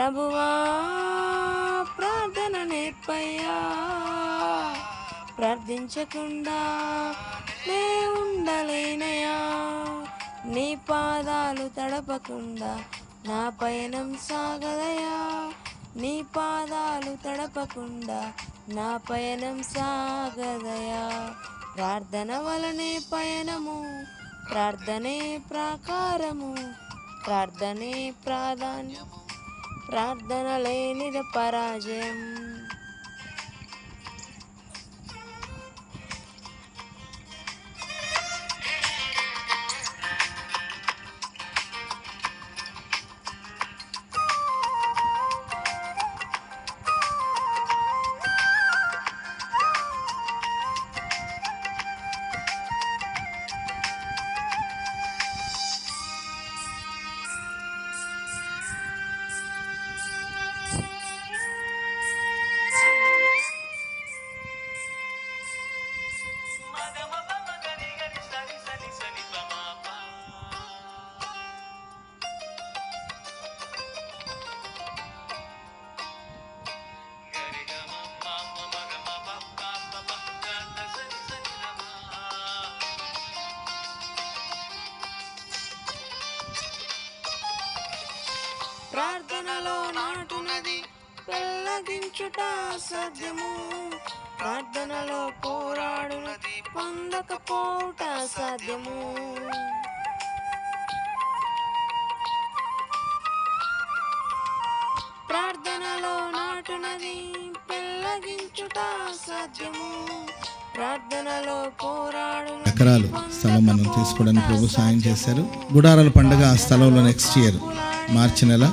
ప్రభువా ప్రార్థన నేర్పయ్యా. ప్రార్థించకుండా నే ఉండలేనయా నీ పాదాలు తడపకుండా నా పయనం సాగదయా నీ పాదాలు తడపకుండా నా పయనం సాగదయా ప్రార్థన వలనే పయనము ప్రార్థనే ప్రాకారము ప్రార్థనే ప్రాధాన్యము. ప్రార్థన లేనిది పరాజయం ప్రార్థనలో నాటునది పెళ్ళగించుట సాధ్యము. ప్రార్థనలో పోరాడునది పొందకపోవుట సాధ్యము. ప్రార్థనలో నాటునది పెళ్ళగించుట సాధ్యము. ఎకరాలు స్థలం మనం తీసుకోవడానికి ప్రభు సాయం చేశారు. గుడారాల పండుగ ఆ స్థలంలో నెక్స్ట్ ఇయర్ మార్చి నెల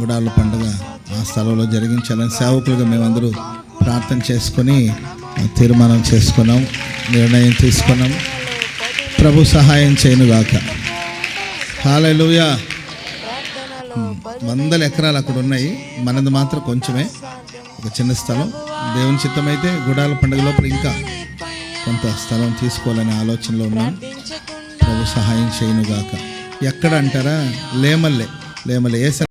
గుడాల పండుగ ఆ స్థలంలో జరిగించాలని సేవకులుగా మేమందరూ ప్రార్థన చేసుకొని తీర్మానం చేసుకున్నాం నిర్ణయం తీసుకున్నాం. ప్రభు సహాయం చేయనుగాక. హాలూయా వందల ఎకరాలు అక్కడ ఉన్నాయి. మనది మాత్రం కొంచెమే. ఒక చిన్న స్థలం. దేవుని చిత్తమైతే గుడాల పండుగ లోపల ఇంకా కొంత స్థలం తీసుకోవాలనే ఆలోచనలో ఉన్నాం. ప్రభు సహాయం చేయనుగాక. ఎక్కడ అంటారా? లేమల్లే. లేమల్లే. ఏ